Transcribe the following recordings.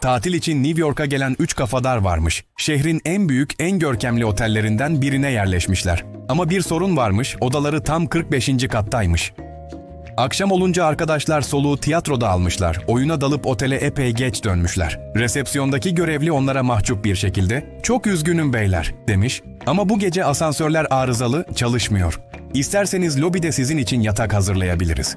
tatil için New York'a gelen üç kafadar varmış. Şehrin en büyük, en görkemli otellerinden birine yerleşmişler. Ama bir sorun varmış, odaları tam 45. kattaymış. Akşam olunca arkadaşlar soluğu tiyatroda almışlar. Oyuna dalıp otele epey geç dönmüşler. Resepsiyondaki görevli onlara mahcup bir şekilde "Çok üzgünüm beyler." demiş. Ama bu gece asansörler arızalı, çalışmıyor. İsterseniz lobide sizin için yatak hazırlayabiliriz.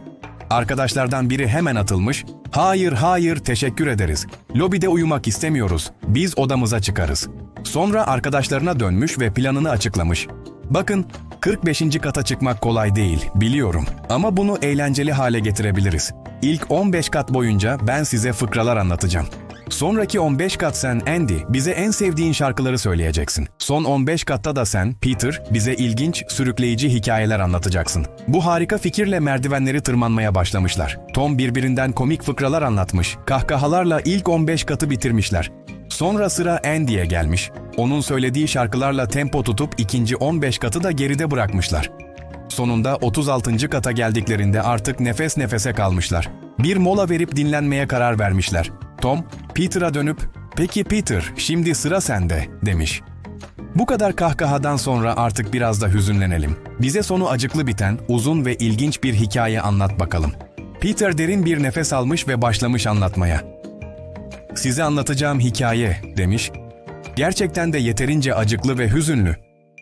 Arkadaşlardan biri hemen atılmış. "Hayır, hayır, teşekkür ederiz. Lobide uyumak istemiyoruz. Biz odamıza çıkarız." Sonra arkadaşlarına dönmüş ve planını açıklamış. Bakın, 45. kata çıkmak kolay değil, biliyorum. Ama bunu eğlenceli hale getirebiliriz. İlk 15 kat boyunca ben size fıkralar anlatacağım. Sonraki 15 kat sen Andy, bize en sevdiğin şarkıları söyleyeceksin. Son 15 katta da sen Peter, bize ilginç, sürükleyici hikayeler anlatacaksın. Bu harika fikirle merdivenleri tırmanmaya başlamışlar. Tom birbirinden komik fıkralar anlatmış. Kahkahalarla ilk 15 katı bitirmişler. Sonra sıra Andy'ye gelmiş. Onun söylediği şarkılarla tempo tutup ikinci 15 katı da geride bırakmışlar. Sonunda 36. kata geldiklerinde artık nefes nefese kalmışlar. Bir mola verip dinlenmeye karar vermişler. Tom, Peter'a dönüp "Peki Peter, şimdi sıra sende." demiş. Bu kadar kahkahadan sonra artık biraz da hüzünlenelim. Bize sonu acıklı biten, uzun ve ilginç bir hikaye anlat bakalım. Peter derin bir nefes almış ve başlamış anlatmaya. Size anlatacağım hikaye demiş. Gerçekten de yeterince acıklı ve hüzünlü.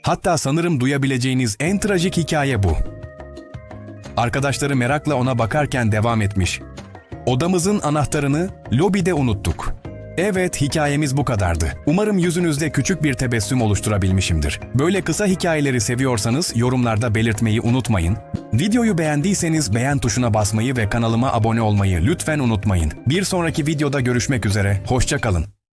Hatta sanırım duyabileceğiniz en trajik hikaye bu. Arkadaşları merakla ona bakarken devam etmiş. Odamızın anahtarını lobide unuttuk. Evet, hikayemiz bu kadardı. Umarım yüzünüzde küçük bir tebessüm oluşturabilmişimdir. Böyle kısa hikayeleri seviyorsanız yorumlarda belirtmeyi unutmayın. Videoyu beğendiyseniz beğen tuşuna basmayı ve kanalıma abone olmayı lütfen unutmayın. Bir sonraki videoda görüşmek üzere, hoşça kalın.